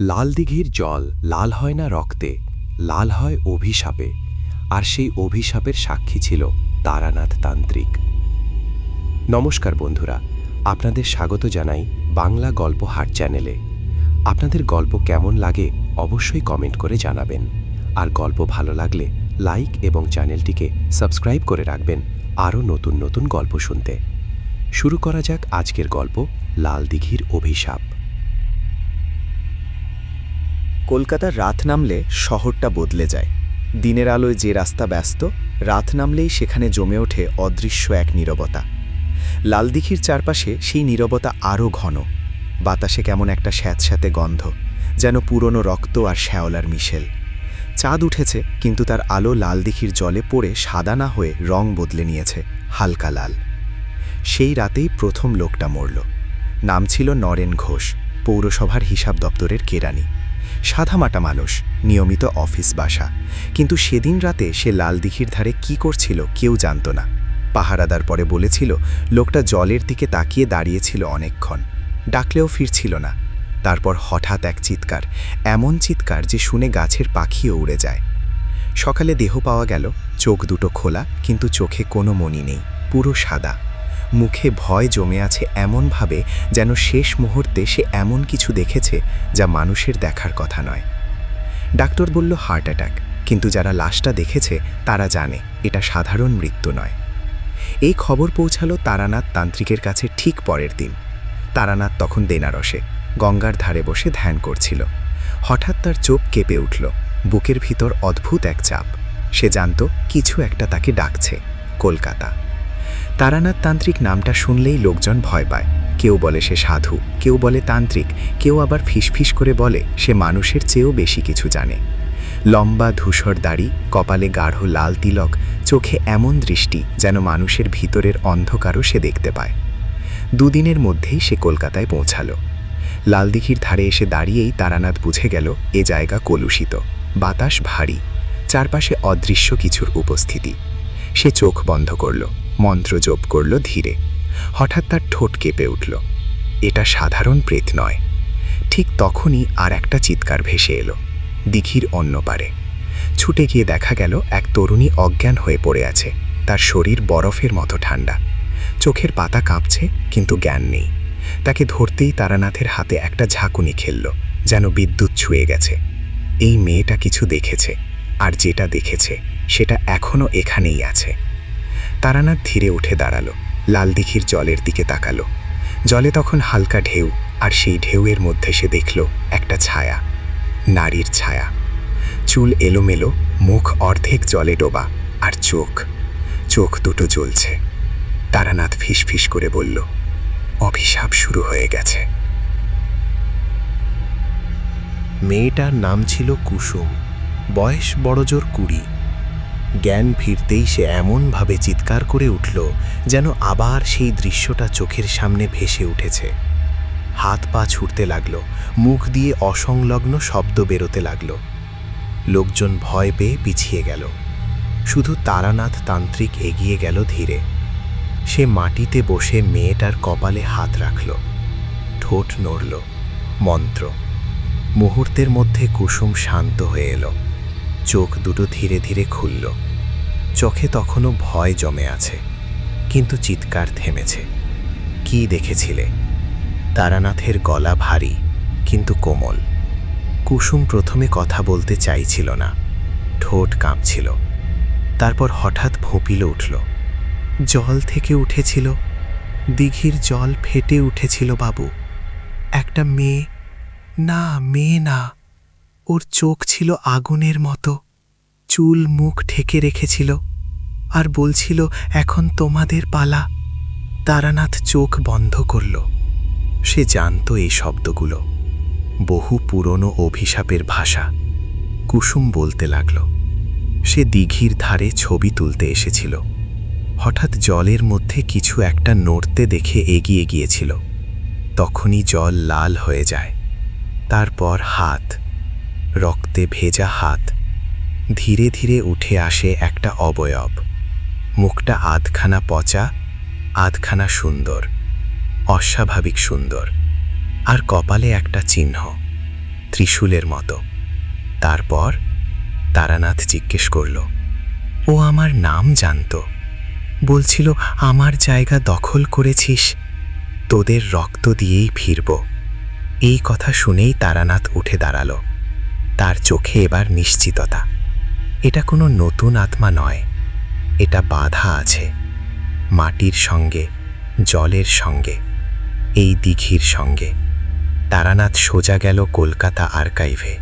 লাল দিঘির জল লাল হয় না রক্তে, লাল হয় অভিশাপে, আর সেই অভিশাপের সাক্ষী ছিল তারানাথ তান্ত্রিক। নমস্কার বন্ধুরা, আপনাদের স্বাগত জানাই বাংলা গল্প হাট চ্যানেলে। আপনাদের গল্প কেমন লাগে অবশ্যই কমেন্ট করে জানাবেন। আর গল্প ভালো লাগলে লাইক এবং চ্যানেলটিকে সাবস্ক্রাইব করে রাখবেন আরও নতুন নতুন গল্প শুনতে। শুরু করা যাক আজকের গল্প, লাল দিঘির অভিশাপ। কলকাতার রাত নামলে শহরটা বদলে যায়। দিনের আলোয় যে রাস্তা ব্যস্ত, রাত নামলেই সেখানে জমে ওঠে অদৃশ্য এক নীরবতা। লালদিঘির চারপাশে সেই নীরবতা আরও ঘন। বাতাসে কেমন একটা স্যাঁতস্যাঁতে গন্ধ, যেন পুরনো রক্ত আর শ্যাওলার মিশেল। চাঁদ উঠেছে, কিন্তু তার আলো লালদিঘির জলে পড়ে সাদা না হয়ে রং বদলে নিয়েছে, হালকা লাল। সেই রাতেই প্রথম লোকটা মরল। নাম ছিল নরেন ঘোষ, পৌরসভার হিসাব দপ্তরের কেরানি। সাধামাটা মানুষ, নিয়মিত অফিস বাসা। কিন্তু সেদিন রাতে সে লাল দিঘির ধারে কি করছিল কেউ জানত না। পাহারাদার পরে বলেছিল, লোকটা জলের দিকে তাকিয়ে দাঁড়িয়েছিল অনেকক্ষণ। ডাকলেও ফিরছিল না। তারপর হঠাৎ এক চিৎকার, এমন চিৎকার যে শুনে গাছের পাখিও উড়ে যায়। সকালে দেহ পাওয়া গেল, চোখ দুটো খোলা, কিন্তু চোখে কোনো মনি নেই, পুরো সাদা। মুখে ভয় জমে আছে এমনভাবে যেন শেষ মুহূর্তে সে এমন কিছু দেখেছে যা মানুষের দেখার কথা নয়। ডাক্তার বলল হার্ট অ্যাটাক কিন্তু যারা লাশটা দেখেছে, তারা জানে, এটা সাধারণ মৃত্যু নয়। এই খবর পৌঁছালো তারানাথ তান্ত্রিকের কাছে ঠিক পরের দিন। তারানাথ তখন দেনারসে, গঙ্গার ধারে বসে ধ্যান করছিল। হঠাৎ তার চোখ কেঁপে উঠল, বুকের ভিতর অদ্ভুত এক চাপ। সে জানত, কিছু একটা তাকে ডাকছে, কলকাতা। তারানাথ তান্ত্রিক নামটা শুনলেই লোকজন ভয় পায়। কেউ বলে সে সাধু, কেউ বলে তান্ত্রিক, কেউ আবার ফিসফিস করে বলে সে মানুষের চেয়েও বেশি কিছু জানে। লম্বা ধূসর দাড়ি, কপালে গাঢ় লাল তিলক, চোখে এমন দৃষ্টি যেন মানুষের ভিতরের অন্ধকারও সে দেখতে পায়। দুদিনের মধ্যেই সে কলকাতায় পৌঁছালো। লালদিঘির ধারে এসে দাঁড়িয়েই তারানাথ বুঝে গেল, এ জায়গা কলুষিত, বাতাস ভারী, চারপাশে অদৃশ্য কিছুর উপস্থিতি। সে চোখ বন্ধ করল। মন্ত্র জপ করল ধীরে। হঠাৎ তার ঠোঁট কেঁপে উঠল। এটা সাধারণ প্রেত নয়। ঠিক তখনই আর একটা চিৎকার ভেসে এলো, দিঘির অন্য পারে। ছুটে গিয়ে দেখা গেল, এক তরুণী অজ্ঞান হয়ে পড়ে আছে। তার শরীর বরফের মতো ঠান্ডা। চোখের পাতা কাঁপছে, কিন্তু জ্ঞান নেই। তাকে ধরতেই তারানাথের হাতে একটা ঝাঁকুনি খেলল, যেন বিদ্যুৎ ছুঁয়ে গেছে। এই মেয়েটা কিছু দেখেছে, আর যেটা দেখেছে, সেটা এখনও এখানেই আছে। তারানাথ ধীরে উঠে দাঁড়াল লালদিঘির জলের দিকে তাকালো। জলে তখন হালকা ঢেউ, আর সেই ঢেউয়ের মধ্যে সে দেখল একটা ছায়া, নারীর ছায়া। চুল এলোমেলো, মুখ অর্ধেক জলে ডোবা, আর চোখ চোখ দুটো জ্বলছে। তারানাথ ফিসফিস করে বলল, অভিশাপ শুরু হয়ে গেছে। মেয়েটার নাম ছিল কুসুম, বয়স বড়জোর কুড়ি। জ্ঞান ফিরতেই সে এমনভাবে চিৎকার করে উঠল যেন আবার সেই দৃশ্যটা চোখের সামনে ভেসে উঠেছে। হাত পা ছুটতে লাগল, মুখ দিয়ে অসংলগ্ন শব্দ বেরোতে লাগল। লোকজন ভয় পেয়ে পিছিয়ে গেল। শুধু তারানাথ তান্ত্রিক এগিয়ে গেল ধীরে। সে মাটিতে বসে মেয়েটার কপালে হাত রাখল। ঠোঁট নড়ল। মন্ত্র। মুহূর্তের মধ্যে কুসুম শান্ত হয়ে এলো। চোখ দুটো ধীরে ধীরে খুলল। চোখে তখনও ভয় জমে আছে, কিন্তু চিৎকার থেমেছে। কি দেখেছিলে? তারানাথের গলা ভারী, কিন্তু কোমল। কুসুম প্রথমে কথা বলতে চাইছিল না। ঠোঁট কাঁপছিল। তারপর হঠাৎ ভোঁপিল উঠল। জল থেকে উঠেছিল। দিঘির জল ফেটে উঠেছিল বাবু। একটা মেয়ে, না মেয়ে না। ওর চোখ ছিল আগুনের মতো। চুল মুখ ঢেকে রেখেছিল আর বলছিল, এখন তোমাদের পালা। তারানাথ চোখ বন্ধ করল। সে জানত এই শব্দগুলো। বহু পুরনো অভিশাপের ভাষা। কুসুম বলতে লাগল। সে দিঘির ধারে ছবি তুলতে এসেছিল। হঠাৎ জলের মধ্যে কিছু একটা নড়তে দেখে এগিয়ে গিয়েছিল। তখনই জল লাল হয়ে যায়। তারপর হাত। রক্তে ভেজা হাত। ধীরে ধীরে উঠে আসে একটা অবয়ব। মুখটা আধখানা পচা, আধখানা সুন্দর, অস্বাভাবিক সুন্দর, আর কপালে একটা চিহ্ন, ত্রিশূলের মতো। তারপর তারানাথ জিজ্ঞেস করল, ও আমার নাম জানত? বলছিল, আমার জায়গা দখল করেছিস, তোদের রক্ত দিয়েই ফিরব। এই কথা শুনেই তারানাথ উঠে দাঁড়াল। তার চোখে এবার নিশ্চিততা। এটা কোনো নতুন আত্মা নয়, এটা বাধা আছে, মাটির সঙ্গে, জলের সঙ্গে, এই দিঘির সঙ্গে। তারানাথ সোজা গেল কলকাতা আর্কাইভে।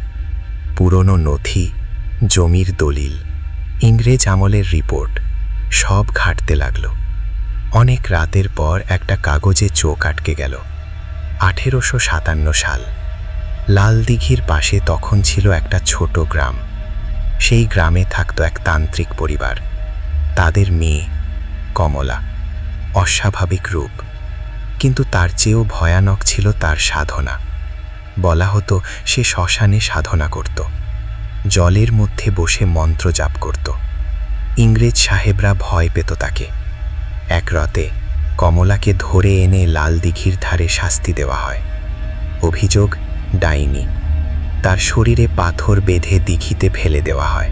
পুরনো নথি, জমির দলিল, ইংরেজ আমলের রিপোর্ট, সব ঘাটতে লাগল। অনেক রাতের পর একটা কাগজে চোখ আটকে গেল। আঠেরোশো সাতান্ন সাল। লাল দিঘির পাশে তখন ছিল একটা ছোট গ্রাম। সেই গ্রামে থাকতো এক তান্ত্রিক পরিবার। তাদের মেয়ে, কমলা, অস্বাভাবিক রূপ। কিন্তু তার চেয়েও ভয়ানক ছিল তার সাধনা। বলা হতো, সে শ্মশানে সাধনা করত। জলের মধ্যে বসে মন্ত্র জাপ করত। ইংরেজ সাহেবরা ভয় পেত তাকে। এক রতে কমলাকে ধরে এনে লাল দিঘির ধারে শাস্তি দেওয়া হয়। অভিযোগ ডাইনি। তার শরীরে পাথর বেঁধে দিঘিতে ফেলে দেওয়া হয়।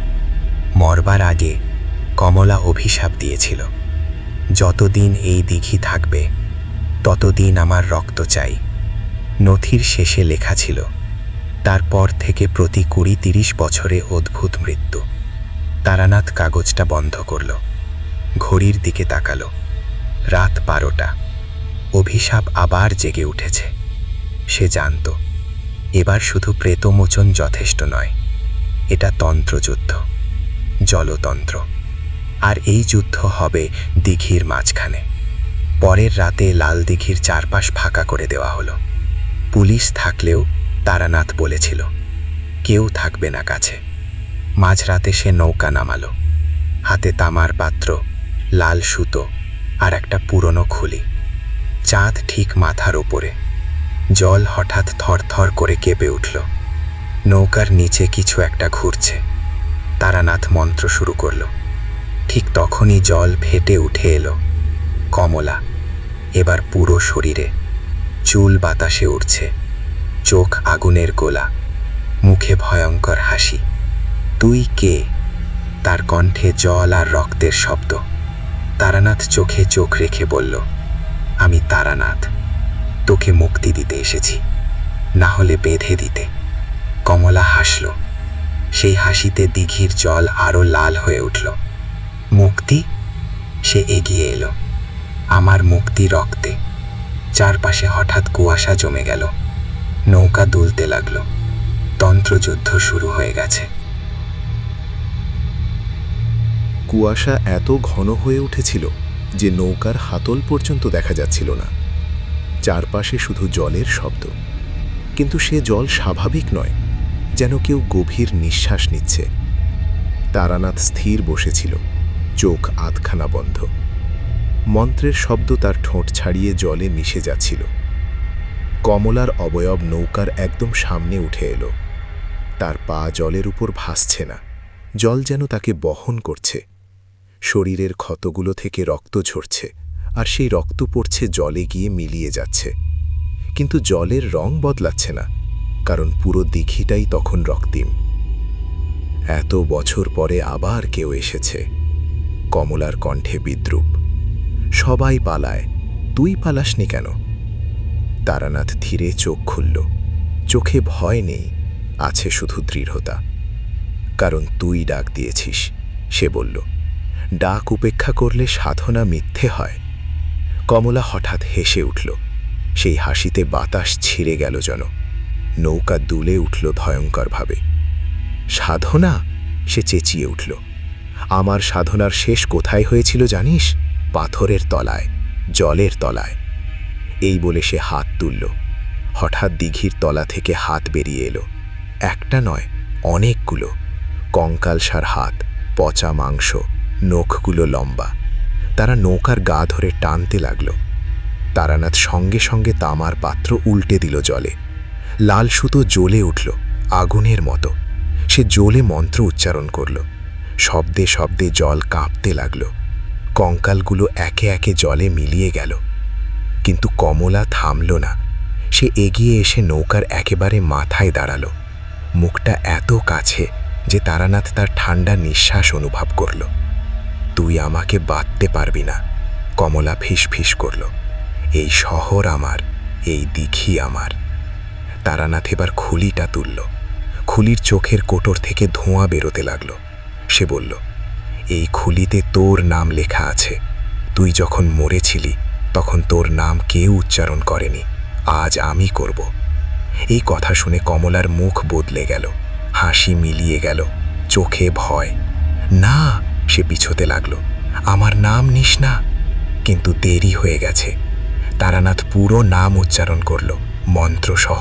মরবার আগে কমলা অভিশাপ দিয়েছিল। যতদিন এই দিঘি থাকবে, ততদিন আমার রক্ত চাই। নথির শেষে লেখা ছিল, তারপর থেকে প্রতি কুড়ি তিরিশ বছরে অদ্ভুত মৃত্যু। তারানাথ কাগজটা বন্ধ করল, ঘড়ির দিকে তাকালো। রাত বারোটা। অভিশাপ আবার জেগে উঠেছে। সে জানত এবার শুধু প্রেতমোচন যথেষ্ট নয়, এটা তন্ত্রযুদ্ধ, জলতন্ত্র। আর এই যুদ্ধ হবে দিঘির মাঝখানে। পরের রাতে লাল দিঘির চারপাশ ফাঁকা করে দেওয়া হলো। পুলিশ থাকলেও তারানাথ বলেছিল, কেউ থাকবে না কাছে। মাঝরাতে সে নৌকা নামালো। হাতে তামার পাত্র, লাল সুতো আর একটা পুরনো খুলি। চাঁদ ঠিক মাথার ওপরে। জল হঠাৎ থরথর করে কেঁপে উঠল। নৌকার নিচে কিছু একটা ঘুরছে। তারানাথ মন্ত্র শুরু করল। ঠিক তখনই জল ফেটে উঠে এলো। কমলা, এবার পুরো শরীরে। চুল বাতাসে উঠছে চোখ আগুনের গোলা। মুখে ভয়ঙ্কর হাসি। তুই কে? তার কণ্ঠে জল আর রক্তের শব্দ। তারানাথ চোখে চোখ রেখে বলল, আমি তারানাথ। তোকে মুক্তি দিতে এসেছি। না হলে বেঁধে দিতে। কমলা হাসল। সেই হাসিতে দিঘির জল আরও লাল হয়ে উঠল। মুক্তি? সে এগিয়ে এলো। আমার মুক্তি রক্তে। চারপাশে হঠাৎ কুয়াশা জমে গেল। নৌকা দুলতে লাগল। তন্ত্রযুদ্ধ শুরু হয়ে গেছে। কুয়াশা এত ঘন হয়ে উঠেছিল যে নৌকার হাতল পর্যন্ত দেখা যাচ্ছিল না। চারপাশে শুধু জলের শব্দ। কিন্তু সে জল স্বাভাবিক নয়, যেন কেউ গভীর নিঃশ্বাস নিচ্ছে। তারানাথ স্থির বসেছিল, চোখ আধখানা বন্ধ। মন্ত্রের শব্দ তার ঠোঁট ছাড়িয়ে জলে মিশে যাচ্ছিল। কমলার অবয়ব নৌকার একদম সামনে উঠে এলো। তার পা জলের উপর ভাসছে না, জল যেন তাকে বহন করছে। শরীরের ক্ষতগুলো থেকে রক্ত ঝরছে। আর সেই রক্ত পড়ছে জলে গিয়ে মিলিয়ে যাচ্ছে। কিন্তু জলের রং বদলাচ্ছে না, কারণ পুরো দিঘিটাই তখন রক্তিম। এত বছর পরে আবার কেউ এসেছে। কমলার কণ্ঠে বিদ্রুপ। সবাই পালায়, তুই পালাসনি কেন? তারানাথ ধীরে চোখ খুলল। চোখে ভয় নেই, আছে শুধু দৃঢ়তা। কারণ তুই ডাক দিয়েছিস, সে বলল। ডাক উপেক্ষা করলে সাধনা মিথ্যে হয়। কমলা হঠাৎ হেসে উঠল। সেই হাসিতে বাতাস ছিঁড়ে গেল যেন। নৌকা দুলে উঠল ভয়ঙ্করভাবে। সাধনা? সে চেঁচিয়ে উঠল। আমার সাধনার শেষ কোথায় হয়েছিল জানিস? পাথরের তলায়, জলের তলায়। এই বলে সে হাত তুলল। হঠাৎ দিঘির তলা থেকে হাত বেরিয়ে এলো। একটা নয়, অনেকগুলো। কঙ্কালসার হাত, পচা মাংস, নখগুলো লম্বা। তারা নৌকার গা ধরে টানতে লাগল। তারানাথ সঙ্গে সঙ্গে তামার পাত্র উল্টে দিল জলে। লাল সুতো জ্বলে উঠল, আগুনের মতো। সে জ্বলে মন্ত্র উচ্চারণ করল। শব্দে শব্দে জল কাঁপতে লাগল। কঙ্কালগুলো একে একে জলে মিলিয়ে গেল। কিন্তু কমলা থামল না। সে এগিয়ে এসে নৌকার একেবারে মাথায় দাঁড়াল। মুখটা এত কাছে যে তারানাথ তার ঠান্ডা নিঃশ্বাস অনুভব করল। তুই আমাকে বাঁধতে পারবি না। কমলা ফিস করল। এই শহর আমার, এই দিঘি আমার। তারানাথ এবার খুলিটা তুলল। খুলির চোখের কোটর থেকে ধোঁয়া বেরোতে লাগল। সে বলল, এই খুলিতে তোর নাম লেখা আছে। তুই যখন মরেছিলি, তখন তোর নাম কেউ উচ্চারণ করেনি। আজ আমি করব। এই কথা শুনে কমলার মুখ বদলে গেল। হাসি মিলিয়ে গেল। চোখে ভয়। না সে পিছোতে লাগল। আমার নাম নিস না কিন্তু দেরি হয়ে গেছে। তারানাথ পুরো নাম উচ্চারণ করল, মন্ত্রসহ।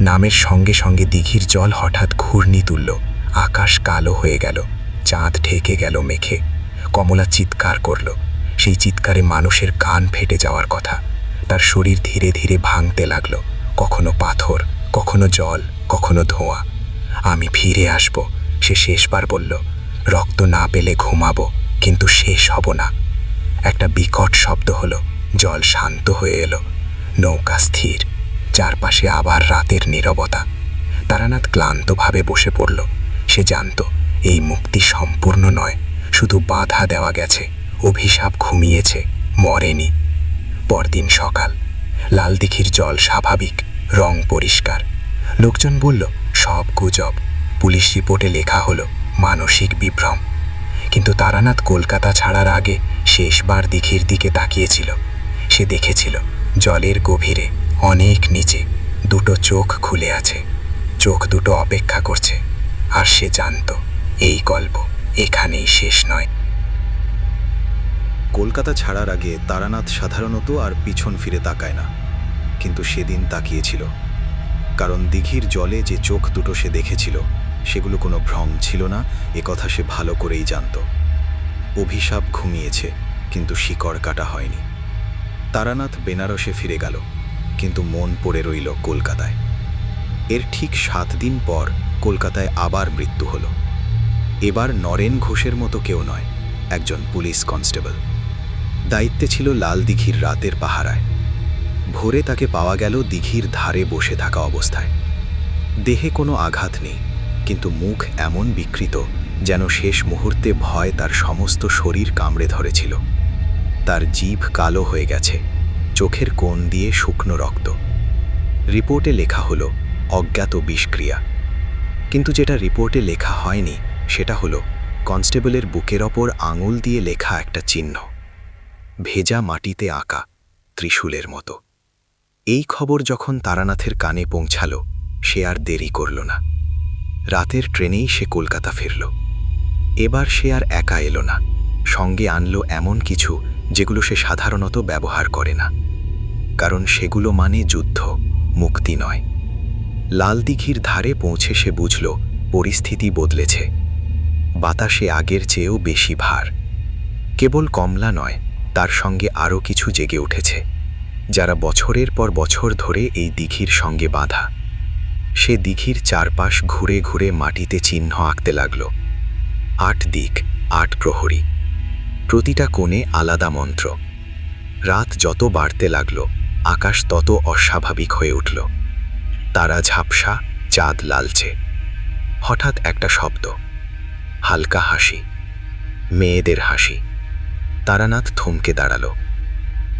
নামের সঙ্গে সঙ্গে দিঘির জল হঠাৎ ঘূর্ণি তুলল, আকাশ কালো হয়ে গেল, চাঁদ ঢেকে গেল মেখে কমলা চিৎকার করল, সেই চিৎকারে মানুষের কান ফেটে যাওয়ার কথা। তার শরীর ধীরে ধীরে ভাঙতে লাগল, কখনো পাথর, কখনো জল, কখনো ধোঁয়া। আমি ফিরে আসব, সে শেষবার বলল রক্ত না পেলে ঘুমাবো, কিন্তু শেষ হব না। একটা বিকট শব্দ হলো, জল শান্ত হয়ে এলো। নৌকা স্থির, চারপাশে আবার রাতের নীরবতা। তারানাথ ক্লান্তভাবে বসে পড়ল। সে জানত, এই মুক্তি সম্পূর্ণ নয়, শুধু বাধা দেওয়া গেছে, অভিশাপ ঘুমিয়েছে, মরেনি। পরদিন সকাল, লাল দিঘির জল স্বাভাবিক, রং পরিষ্কার। লোকজন বলল, সব গুজব। পুলিশ রিপোর্টে লেখা হলো মানসিক বিভ্রম। কিন্তু তারানাথ কলকাতা ছাড়ার আগে শেষবার দিঘির দিকে তাকিয়েছিল। সে দেখেছিল, জলের গভীরে, অনেক নিচে, দুটো চোখ খুলে আছে। চোখ দুটো অপেক্ষা করছে। আর সে জানত, এই গল্প এখানেই শেষ নয়। কলকাতা ছাড়ার আগে তারানাথ সাধারণত আর পিছন ফিরে তাকায় না। কিন্তু সেদিন তাকিয়েছিল। কারণ দিঘির জলে যে চোখ দুটো সে দেখেছিল, সেগুলো কোনো ভ্রম ছিল না, এ কথা সে ভালো করেই জানত। অভিশাপ ঘুমিয়েছে, কিন্তু শিকড় কাটা হয়নি। তারানাথ বেনারসে ফিরে গেল, কিন্তু মন পড়ে রইল কলকাতায়। এর ঠিক সাত দিন পর কলকাতায় আবার মৃত্যু হল। এবার নরেন ঘোষের মতো কেউ নয়, একজন পুলিশ কনস্টেবল। দায়িত্বে ছিল লাল দিঘির রাতের পাহারায়। ভোরে তাকে পাওয়া গেল দিঘির ধারে বসে থাকা অবস্থায়। দেহে কোনো আঘাত নেই, কিন্তু মুখ এমন বিকৃত যেন শেষ মুহূর্তে ভয় তার সমস্ত শরীর কামড়ে ধরেছিল। তার জিভ কালো হয়ে গেছে, চোখের কোণ দিয়ে শুকনো রক্ত। রিপোর্টে লেখা হলো, অজ্ঞাত বিষক্রিয়া। কিন্তু যেটা রিপোর্টে লেখা হয়নি, সেটা হলো, কনস্টেবলের বুকের ওপর আঙুল দিয়ে লেখা একটা চিহ্ন। ভেজা মাটিতে আঁকা, ত্রিশূলের মতো। এই খবর যখন তারানাথের কানে পৌঁছাল, সে আর দেরি করল না। রাতের ট্রেনেই সে কলকাতা ফিরল। এবার সে আর একা এলো না। সঙ্গে আনলো এমন কিছু যেগুলো সে সাধারণত ব্যবহার করে না। কারণ সেগুলো মানে যুদ্ধ, মুক্তি নয়। লাল দিঘির ধারে পৌঁছে সে বুঝল, পরিস্থিতি বদলেছে। বাতাসে আগের চেয়েও বেশি ভার। কেবল কমলা নয়, তার সঙ্গে আরও কিছু জেগে উঠেছে। যারা বছরের পর বছর ধরে এই দিঘির সঙ্গে বাঁধা। সে দিঘির চারপাশ ঘুরে ঘুরে মাটিতে চিহ্ন আঁকতে লাগল। আট দিক, আট প্রহরী। প্রতিটা কোণে আলাদা মন্ত্র। রাত যত বাড়তে লাগল, আকাশ তত অস্বাভাবিক হয়ে উঠল। তারা ঝাপসা, চাঁদ লালচে। হঠাৎ একটা শব্দ। হালকা হাসি। মেয়েদের হাসি। তারানাথ থমকে দাঁড়াল।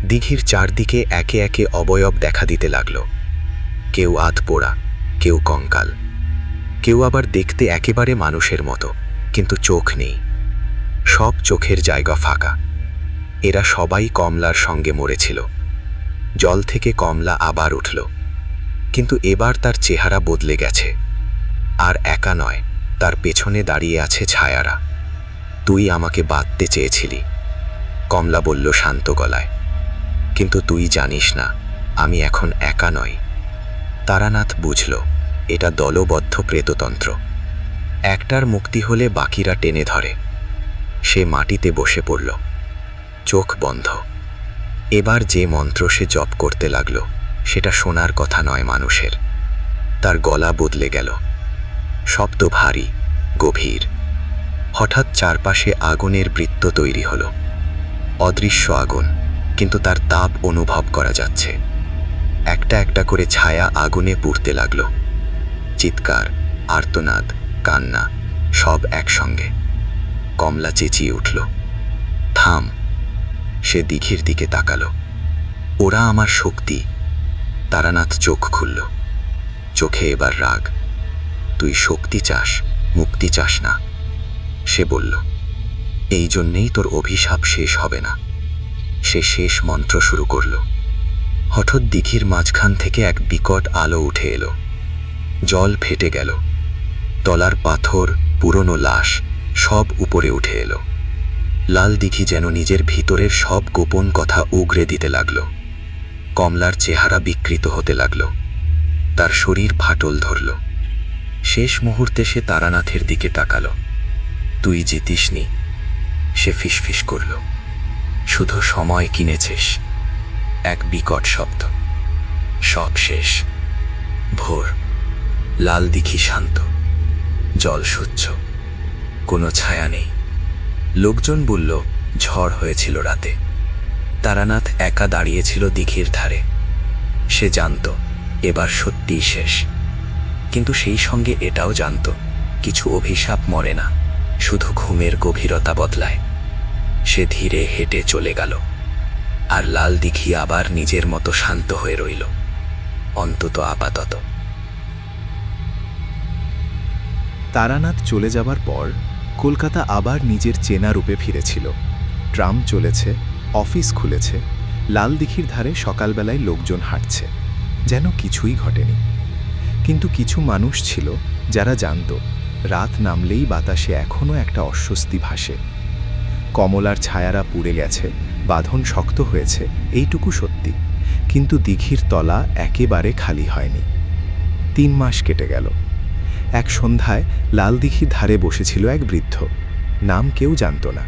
দিঘির চারদিকে একে একে অবয়ব দেখা দিতে লাগল। কেউ আধ পোড়া কেউ কঙ্কাল। কেউ আবার দেখতে একেবারে মানুষের মতো, কিন্তু চোখ নেই। সব চোখের জায়গা ফাঁকা। এরা সবাই কমলার সঙ্গে মরেছিল। জল থেকে কমলা আবার উঠল। কিন্তু এবার তার চেহারা বদলে গেছে। আর একা নয়, তার পেছনে দাঁড়িয়ে আছে ছায়ারা। তুই আমাকে বাঁধতে চেয়েছিলি। কমলা বলল শান্ত গলায়। কিন্তু তুই জানিস না, আমি এখন একা নই। তারানাথ বুঝল, এটা দলবদ্ধ প্রেততন্ত্র। একটার মুক্তি হলে বাকিরা টেনে ধরে। সে মাটিতে বসে পড়ল। চোখ বন্ধ। এবার যে মন্ত্র সে জপ করতে লাগল, সেটা শোনার কথা নয় মানুষের। তার গলা বদলে গেল। শব্দ ভারী, গভীর। হঠাৎ চারপাশে আগুনের বৃত্ত তৈরি হল। অদৃশ্য আগুন। কিন্তু তার তাপ অনুভব করা যাচ্ছে। একটা একটা করে ছায়া আগুনে পুড়তে লাগল। চিৎকার, আর্তনাদ, কান্না, সব একসঙ্গে। কমলা চেঁচিয়ে উঠল। থাম। সে দিঘির দিকে তাকালো। ওরা আমার শক্তি। তারানাথ চোখ খুলল। চোখে এবার রাগ। তুই শক্তি চাস, মুক্তি চাস না। সে বলল। এই জন্যেই তোর অভিশাপ শেষ হবে না। সে শেষ মন্ত্র শুরু করল। হঠাৎ দিঘির মাঝখান থেকে এক বিকট আলো উঠে এলো। জল ফেটে গেল। তলার পাথর, পুরনো লাশ, সব উপরে উঠে এলো। লাল দিঘি যেন নিজের ভিতরের সব গোপন কথা উগরে দিতে লাগল। কমলার চেহারা বিকৃত হতে লাগল। তার শরীর ফাটল ধরল। শেষ মুহূর্তে সে তারানাথের দিকে তাকালো। তুই জিতিসনি, সে ফিসফিস করল। শুধু সময় কিনেছিস। এক বিকট শব্দ। সব শেষ। ভোর। লাল দিঘি শান্ত। জল স্বচ্ছ। কোনো ছায়া নেই। লোকজন বলল, ঝড় হয়েছিল রাতে। তারানাথ একা দাঁড়িয়েছিল দিঘির ধারে। সে জানত, এবার সত্যিই শেষ। কিন্তু সেই সঙ্গে এটাও জানত, কিছু অভিশাপ মরে না। শুধু ঘুমের গভীরতা বদলায়। সে ধীরে হেঁটে চলে গেল, আর লাল দিঘি আবার নিজের মতো শান্ত হয়ে রইল, অন্তত আপাতত। তারানাথ চলে যাবার পর কলকাতা আবার নিজের চেনা রূপে ফিরেছিল। ট্রাম চলেছে, অফিস খুলেছে, লাল দিঘির ধারে সকালবেলায় লোকজন হাঁটছে, যেন কিছুই ঘটেনি। কিন্তু কিছু মানুষ ছিল যারা জানত, রাত নামলেই বাতাসে এখনও একটা অস্বস্তি ভাসে। কমলার ছায়ারা পুড়ে গেছে, বাঁধন শক্ত হয়েছে, এইটুকু সত্যি। কিন্তু দিঘির তলা একেবারে খালি হয়নি। তিন মাস কেটে গেল। এক সন্ধ্যায় লাল দিঘির ধারে বসেছিল এক বৃদ্ধ। নাম কেউ জানত না।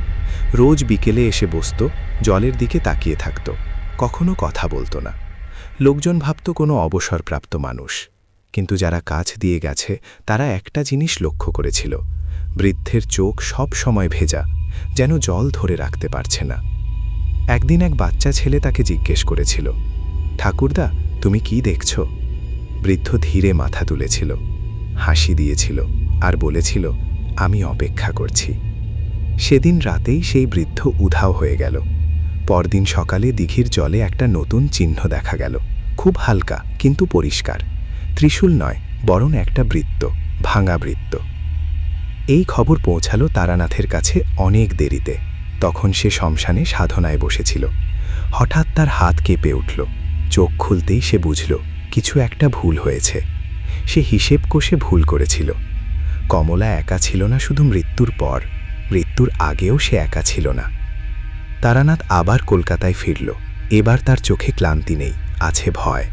রোজ বিকেলে এসে বসত, জলের দিকে তাকিয়ে থাকত। কখনো কথা বলতো না। লোকজন ভাবত কোনো অবসরপ্রাপ্ত মানুষ। কিন্তু যারা কাছ দিয়ে গেছে, তারা একটা জিনিস লক্ষ্য করেছিল। বৃদ্ধের চোখ সব সময় ভেজা। যেন জল ধরে রাখতে পারছে না। একদিন এক বাচ্চা ছেলে তাকে জিজ্ঞেস করেছিল, ঠাকুরদা, তুমি কি দেখছ? বৃদ্ধ ধীরে মাথা তুলেছিল, হাসি দিয়েছিল আর বলেছিল, আমি অপেক্ষা করছি। সেদিন রাতেই সেই বৃদ্ধ উধাও হয়ে গেল। পরদিন সকালে দিঘির জলে একটা নতুন চিহ্ন দেখা গেল। খুব হালকা, কিন্তু পরিষ্কার। ত্রিশূল নয়, বরং একটা বৃত্ত, ভাঙা বৃত্ত। এই খবর পৌঁছালো তারানাথের কাছে অনেক দেরিতে। তখন সে শ্মশানে সাধনায় বসেছিল। হঠাৎ তার হাত কেঁপে উঠল। চোখ খুলতেই সে বুঝল, কিছু একটা ভুল হয়েছে। সে হিসেব কষে ভুল করেছিল। কমলা একা ছিল না শুধু মৃত্যুর পর, মৃত্যুর আগেও সে একা ছিল না। তারানাথ আবার কলকাতায় ফিরল। এবার তার চোখে ক্লান্তি নেই, আছে ভয়।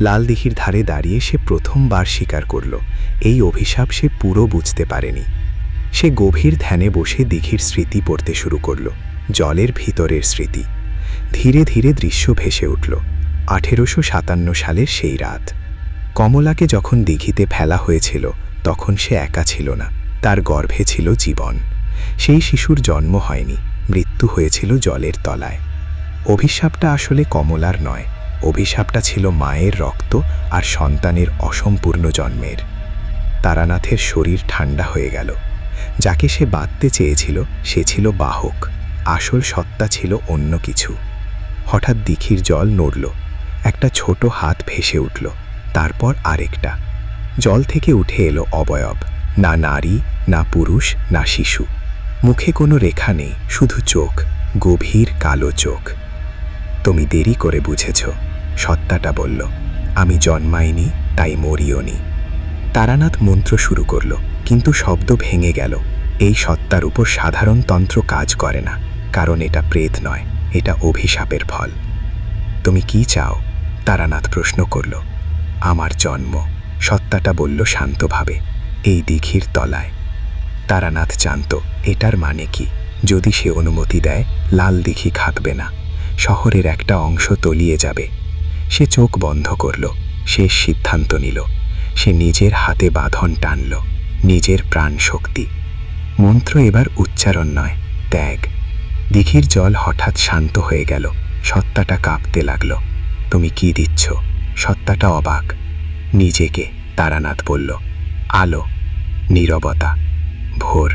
লাল দিঘির ধারে দাঁড়িয়ে সে প্রথমবার স্বীকার করল, এই অভিশাপ সে পুরো বুঝতে পারেনি। সে গভীর ধ্যানে বসে দিঘির স্মৃতি পড়তে শুরু করল, জলের ভিতরের স্মৃতি। ধীরে ধীরে দৃশ্য ভেসে উঠল, আঠেরোশো সাতান্ন সালের সেই রাত। কমলাকে যখন দিঘিতে ফেলা হয়েছিল, তখন সে একা ছিল না, তার গর্ভে ছিল জীবন। সেই শিশুর জন্ম হয়নি, মৃত্যু হয়েছিল জলের তলায়। অভিশাপটা আসলে কমলার নয়, অভিশাপটা ছিল মায়ের রক্ত আর সন্তানের অসম্পূর্ণ জন্মের। তারানাথের শরীর ঠান্ডা হয়ে গেল যাকে সে বাঁধতে চেয়েছিল, সে ছিল বাহক। আসল সত্তা ছিল অন্য কিছু। হঠাৎ দিঘির জল নড়ল। একটা ছোট হাত ভেসে উঠল। তারপর আরেকটা। জল থেকে উঠে এলো অবয়ব। না নারী, না পুরুষ, না শিশু। মুখে কোনো রেখা নেই, শুধু চোখ, গভীর কালো চোখ। তুমি দেরি করে বুঝেছ সত্তাটা বলল। আমি জন্মাইনি, তাই মরিওনি। তারানাথ মন্ত্র শুরু করল। কিন্তু শব্দ ভেঙে গেল। এই সত্তার উপর সাধারণ তন্ত্র কাজ করে না, কারণ এটা প্রেত নয়, এটা অভিশাপের ফল। তুমি কি চাও? তারানাথ প্রশ্ন করল। আমার জন্ম, সত্তাটা বলল শান্তভাবে, এই দিঘির তলায়। তারানাথ জানত, এটার মানে কি? যদি সে অনুমতি দেয়, লাল দিঘি খাতবে না, শহরের একটা অংশ তলিয়ে যাবে। সে চোখ বন্ধ করল, শেষ সিদ্ধান্ত নিল, সে নিজের হাতে বাঁধন টানল। নিজের প্রাণ শক্তি মন্ত্র এবার উচ্চারণ নয়, ত্যাগ। দিঘির জল হঠাৎ শান্ত হয়ে গেল, সত্তাটা কাঁপতে লাগল। তুমি কি দিচ্ছ? সত্তাটা অবাক। নিজেকে, তারানাথ বলল। আলো, নীরবতা, ভোর।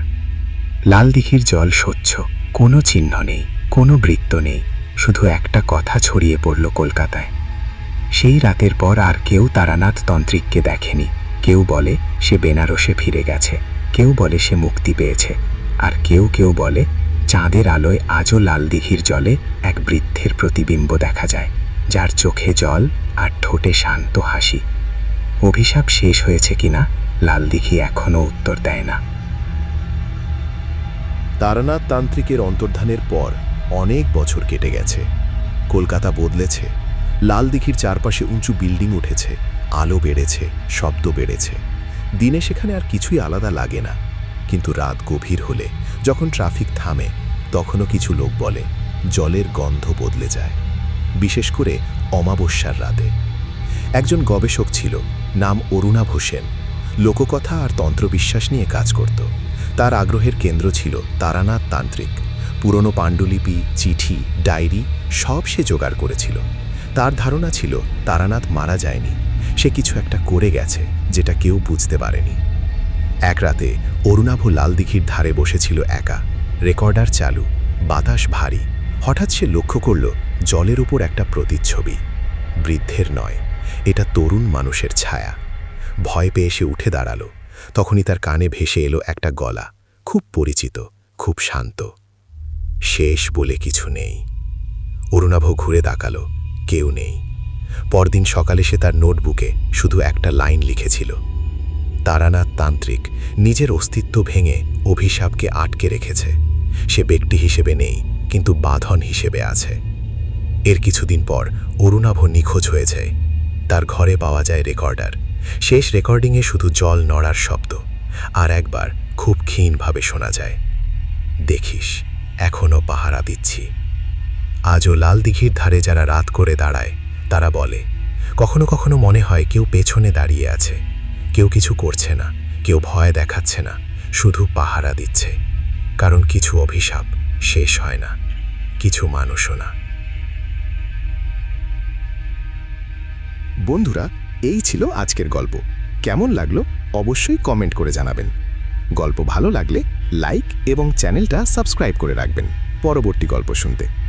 লাল দিঘির জল স্বচ্ছ, কোনো চিহ্ন নেই, কোনো বৃত্ত নেই, শুধু একটা কথা ছড়িয়ে পড়ল কলকাতায়। সেই রাতের পর আর কেউ তারানাথ তন্ত্রিককে দেখেনি। কেউ বলে সে বেনারসে ফিরে গেছে, কেউ বলে সে মুক্তি পেয়েছে, আর কেউ কেউ বলে চাঁদের আলোয় আজও লাল দিঘির জলে এক বৃদ্ধের প্রতিবিম্ব দেখা যায়, যার চোখে জল আর ঠোঁটে শান্ত হাসি। অভিশাপ শেষ হয়েছে কিনা লাল দিঘি এখনও উত্তর দেয় না। তারানাথ তান্ত্রিকের অন্তর্ধানের পর অনেক বছর কেটে গেছে। কলকাতা বদলেছে, লাল দিঘির চারপাশে উঁচু বিল্ডিং উঠেছে আলো বেড়েছে, শব্দ বেড়েছে। দিনে সেখানে আর কিছুই আলাদা লাগে না। কিন্তু রাত গভীর হলে, যখন ট্রাফিক থামে, তখনও কিছু লোক বলে, জলের গন্ধ বদলে যায়। বিশেষ করে অমাবস্যার রাতে। একজন গবেষক ছিল, নাম অরুণাভ হোসেন লোককথা আর তন্ত্রবিশ্বাস নিয়ে কাজ করত। তার আগ্রহের কেন্দ্র ছিল তারানাথ তান্ত্রিক। পুরনো পাণ্ডুলিপি, চিঠি, ডায়েরি সব সে জোগাড় করেছিল। তার ধারণা ছিল তারানাথ মারা যায়নি। সে কিছু একটা করে গেছে, যেটা কেউ বুঝতে পারেনি। এক রাতে অরুণাভ লালদিঘির ধারে বসেছিল একা। রেকর্ডার চালু, বাতাস ভারী। হঠাৎ সে লক্ষ্য করল, জলের উপর একটা প্রতিচ্ছবি। বৃদ্ধের নয়, এটা তরুণ মানুষের ছায়া। ভয় পেয়ে সে উঠে দাঁড়াল। তখনই তার কানে ভেসে এলো একটা গলা, খুব পরিচিত, খুব শান্ত। শেষ বলে কিছু নেই। অরুণাভ ঘুরে তাকালো, কেউ নেই। পরদিন সকালে সে তার নোটবুকে শুধু একটা লাইন লিখেছিল। তারানাথ তান্ত্রিক নিজের অস্তিত্ব ভেঙে অভিশাপকে আটকে রেখেছে। সে ব্যক্তি হিসেবে নেই, কিন্তু বাঁধন হিসেবে আছে। এর কিছুদিন পর অরুণাভ নিখোঁজ হয়েছে। তার ঘরে পাওয়া যায় রেকর্ডার। শেষ রেকর্ডিংয়ে শুধু জল নড়ার শব্দ। আর একবার খুব ক্ষীণভাবে শোনা যায়। দেখিস এখনও পাহারা দিচ্ছি। আজও লাল দিঘির ধারে যারা রাত করে দাঁড়ায় তারা বলে, কখনো কখনো মনে হয় কেউ পেছনে দাঁড়িয়ে আছে। কেউ কিছু করছে না, কেউ ভয় দেখাচ্ছে না, শুধু পাহারা দিচ্ছে। কারণ কিছু অভিশাপ শেষ হয় না, কিছু মানুষও না। বন্ধুরা, এই ছিল আজকের গল্প। কেমন লাগল অবশ্যই কমেন্ট করে জানাবেন। গল্প ভালো লাগলে লাইক এবং চ্যানেলটা সাবস্ক্রাইব করে রাখবেন। পরবর্তী গল্প শুনতে।